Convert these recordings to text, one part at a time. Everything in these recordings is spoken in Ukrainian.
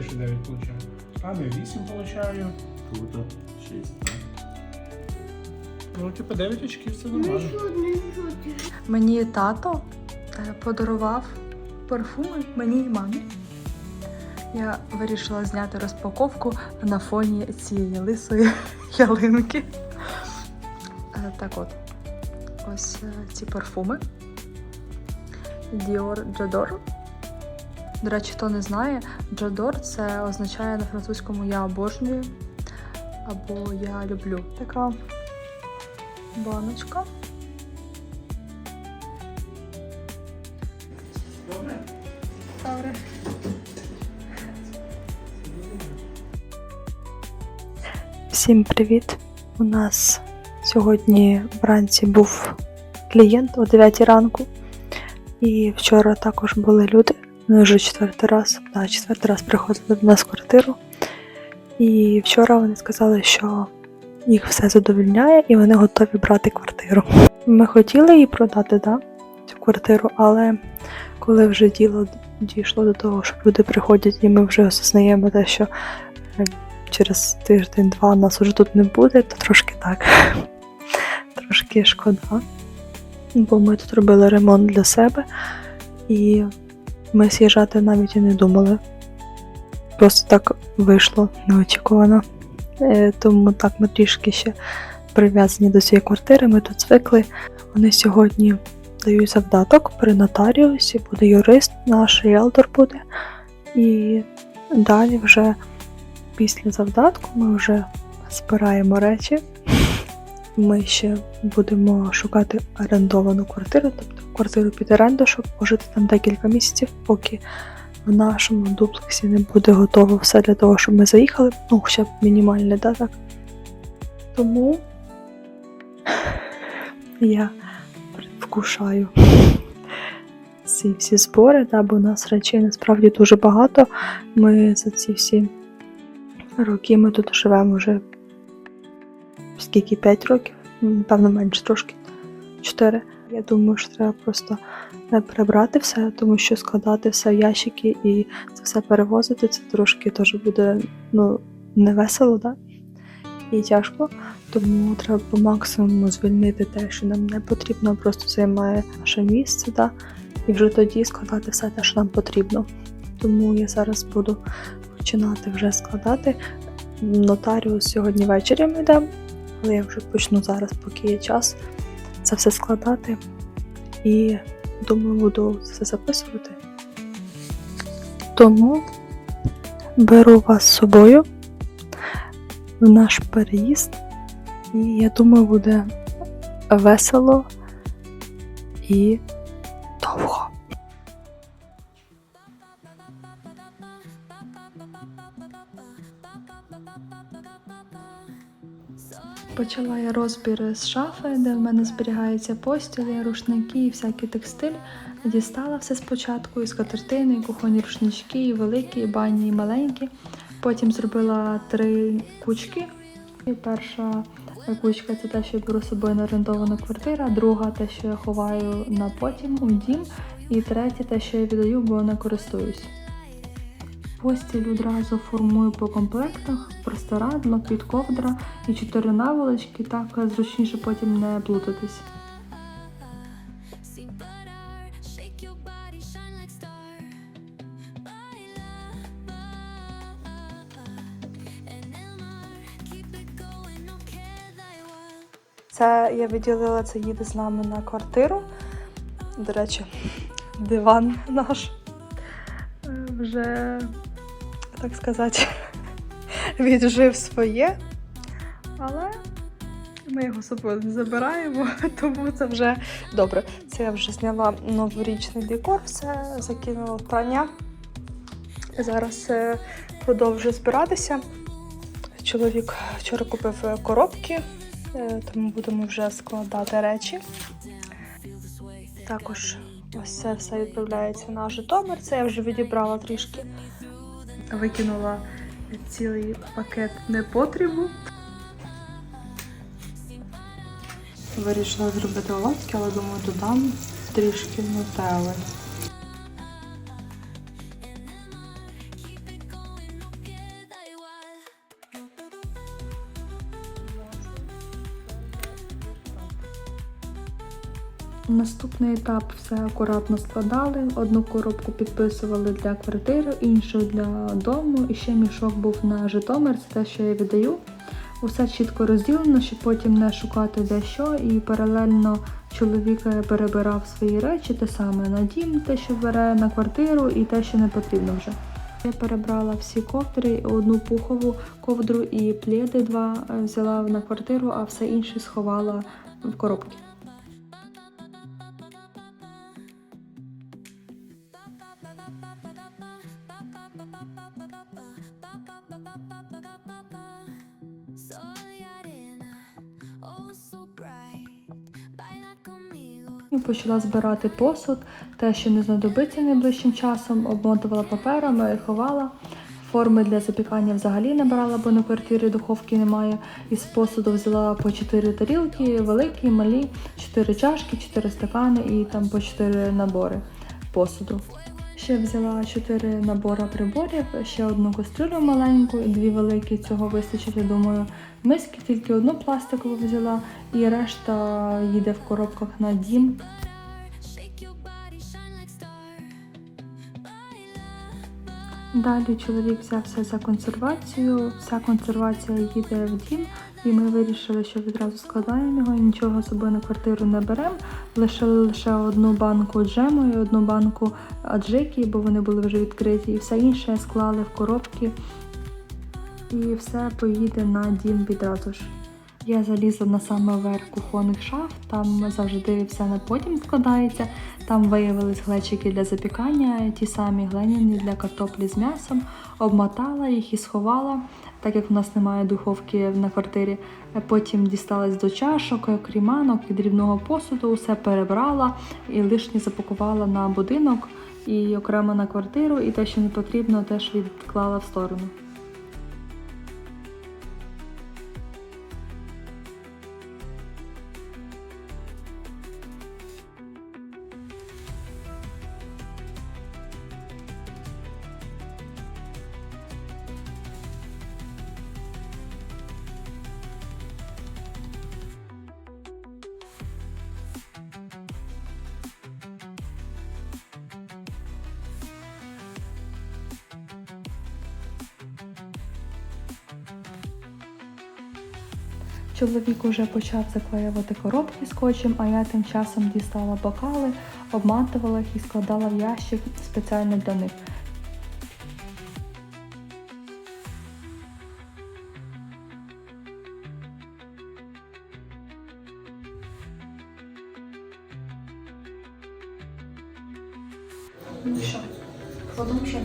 очків, 9 що 9 получаю. А не 8 получаю. Круто. 6, так. Ну, типу 9 очків це Ну нормально. Мені тато е, подарував парфуми мені і мамі. Я вирішила зняти розпаковку на фоні цієї лисої ялинки. Е, Так от, ось е, ці парфуми. Dior J'adore. До речі, хто не знає, J'adore це означає на французькому я обожнюю або я люблю. Така баночка. Добре. Всім привіт! У нас сьогодні вранці був клієнт о 9 ранку. І вчора також були люди. Вони вже четвертий раз, да, четвертий раз приходили до нас в квартиру. І вчора вони сказали, що їх все задовільняє і вони готові брати квартиру. Ми хотіли її продати, да, цю квартиру, але коли вже діло дійшло до того, що люди приходять, і ми вже осознаємо те, що е, через тиждень-два нас уже тут не буде, то трошки так. Трошки шкода. Бо ми тут робили ремонт для себе, і ми з'їжджати навіть і не думали. Просто так вийшло неочікувано. Е, Тому так ми трішки ще прив'язані до цієї квартири. Ми тут звикли. Вони сьогодні дають завдаток при нотаріусі, буде юрист, наш ріелтор буде. І далі вже після завдатку ми вже збираємо речі. Ми ще будемо шукати орендовану квартиру, тобто квартиру під оренду, щоб пожити там декілька місяців, поки в нашому дуплексі не буде готово все для того, щоб ми заїхали. Ну, хоча б мінімальне, да, так. Тому я предвкушаю ці всі збори, да, бо у нас речей насправді дуже багато. Ми за ці всі роки ми тут живемо вже скільки 5 років, напевно, менше трошки 4. Я думаю, що треба просто е, прибрати все, тому що складати все в ящики і це все перевозити, це трошки теж буде ну, не весело, да? і тяжко. Тому треба по максимуму звільнити те, що нам не потрібно, просто займає наше місце, да? і вже тоді складати все те, що нам потрібно. Тому я зараз буду починати вже складати. Нотаріус сьогодні ввечері ми йдемо, але я вже почну зараз, поки є час, це все складати. І думаю, буду все записувати. Тому беру вас з собою в наш переїзд, і я думаю, буде весело і довго. Почала я розбір з шафи, де в мене зберігається постілі, рушники і всякий текстиль. Дістала все спочатку, і скатертини, і кухонні рушнички, і великі, і бані, і маленькі. Потім зробила три кучки. І перша кучка це те, що я беру з собою на орендовану квартиру, друга те, що я ховаю на потім у дім, і третє те, що я віддаю, бо не користуюсь. Постіль одразу формую по комплектах, простирадло, підковдра і чотири наволочки, так зручніше потім не плутатись. Це я виділила, це їде з нами на квартиру. До речі, диван наш е, вже, так сказати, віджив своє. Але ми його собою не забираємо, тому це вже добре. Це я вже зняла новорічний декор, все закинула прання. Зараз е, продовжую збиратися. Чоловік вчора купив е, коробки, е, тому будемо вже складати речі. Також ось це все відправляється на Житомир. Це я вже відібрала трішки. Викинула цілий пакет непотрібу. Вирішила зробити оладки, але думаю, додам трішки нутелли. Наступний етап все акуратно складали. Одну коробку підписували для квартири, іншу для дому. І ще мішок був на Житомир, це те, що я віддаю. Усе чітко розділено, щоб потім не шукати де що. І паралельно чоловік перебирав свої речі, те саме на дім, те, що бере на квартиру, і те, що не потрібно вже. Я перебрала всі ковдри, одну пухову ковдру і пледи два е, взяла на квартиру, а все інше сховала в коробки. Почала збирати посуд, те, що не знадобиться найближчим часом, обмотувала паперами, ховала. Форми для запікання взагалі не брала, бо на квартирі духовки немає. Із посуду взяла по 4 тарілки, великі, малі, 4 чашки, 4 стакани і там по 4 набори посуду. Ще взяла 4 набори приборів, ще одну кастрюлю маленьку дві великі. Цього вистачить, я думаю. Миски тільки одну пластикову взяла, і решта їде в коробках на дім. Далі чоловік взявся за консервацію. Вся консервація їде в дім, і ми вирішили, що відразу складаємо його і нічого собою на квартиру не беремо. Лишили лише одну банку джему і одну банку аджики, бо вони були вже відкриті, і все інше склали в коробки. І все поїде на дім відразу ж. Я залізла на саме верх кухонних шаф, там завжди все на потім складається. Там виявились глечики для запікання, ті самі глиняні для картоплі з м'ясом, обмотала їх і сховала, так як в нас немає духовки на квартирі. Потім дісталась до чашок, кріманок і дрібного посуду, усе перебрала і лишнє запакувала на будинок і окремо на квартиру, і те, що не потрібно, теж відклала в сторону. Чоловік уже почав заклеювати коробки скотчем, а я тим часом дістала бокали, обматувала їх і складала в ящик спеціально для них. Ну що, ще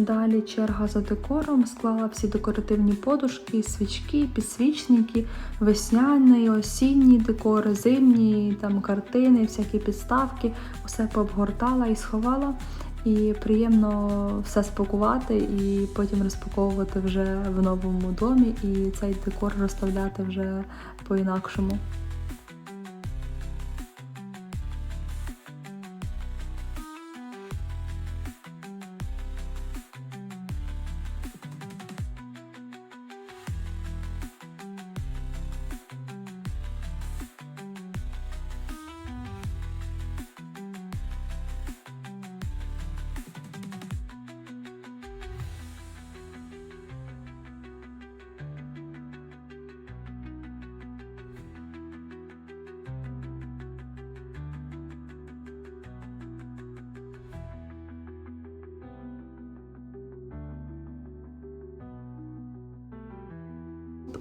Далі черга за декором, склала всі декоративні подушки, свічки, підсвічники, весняний, осінній декор, зимні, там картини, всякі підставки, усе пообгортала і сховала. І приємно все спакувати і потім розпаковувати вже в новому домі, і цей декор розставляти вже по-інакшому.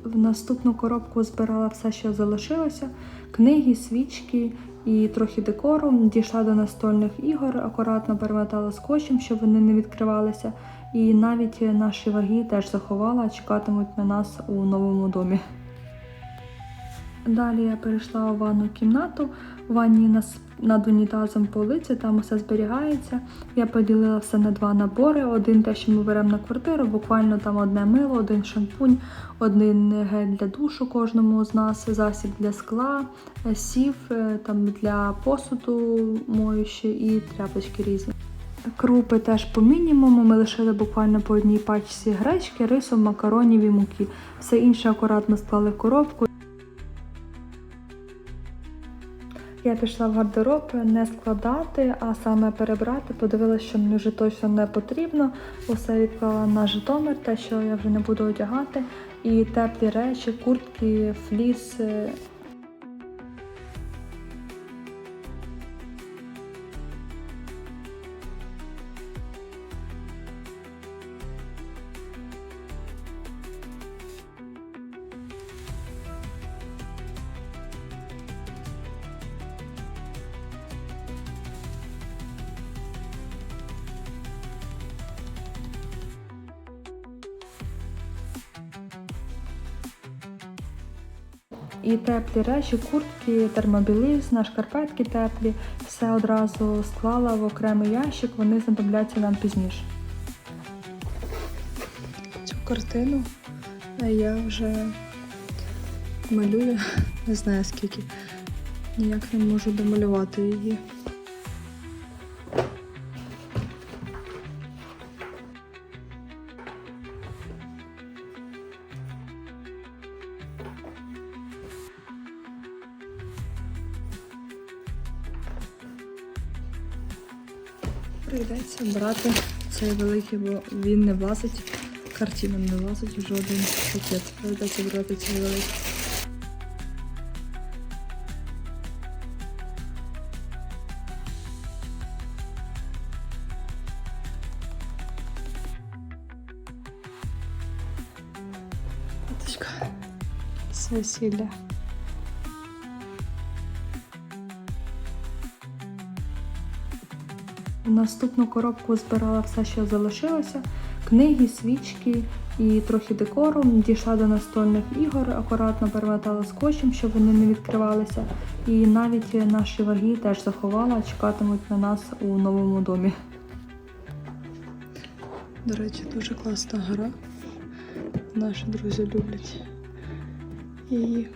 В наступну коробку збирала все, що залишилося: книги, свічки і трохи декору. Дійшла до настольних ігор, акуратно перемотала скотчем, щоб вони не відкривалися. І навіть наші ваги теж заховала, чекатимуть на нас у новому домі. Далі я перейшла у ванну кімнату. У ванні над унітазом полиці, там усе зберігається. Я поділила все на два набори. Один те, що ми беремо на квартиру, буквально там одне мило, один шампунь, один гель для душу кожному з нас, засіб для скла, е, сів е, там для посуду моючі і тряпочки різні. Крупи теж по мінімуму. Ми лишили буквально по одній пачці гречки, рису, макаронів і муки. Все інше акуратно склали в коробку. Я пішла в гардероб не складати, а саме перебрати. Подивилася, що мені вже точно не потрібно. Усе відклала на Житомир, те, що я вже не буду одягати. І теплі речі, куртки, фліс. І теплі речі, куртки, термобілизна, шкарпетки теплі. Все одразу склала в окремий ящик, вони знадобляться нам пізніше. Цю картину я вже малюю, не знаю скільки. Ніяк не можу домалювати її. Прийдеться брати цей великий, бо він не влазить. Картина не влазить в жоден пакет. Прийдеться брати цей великий. Фоточка наступну коробку збирала все, що залишилося: книги, свічки і трохи декору. Дійшла до настольних ігор, акуратно перемотала скотчем, щоб вони не відкривалися. І навіть наші ваги теж заховала, чекатимуть на нас у новому домі. До речі, дуже класна гра. Наші друзі люблять її.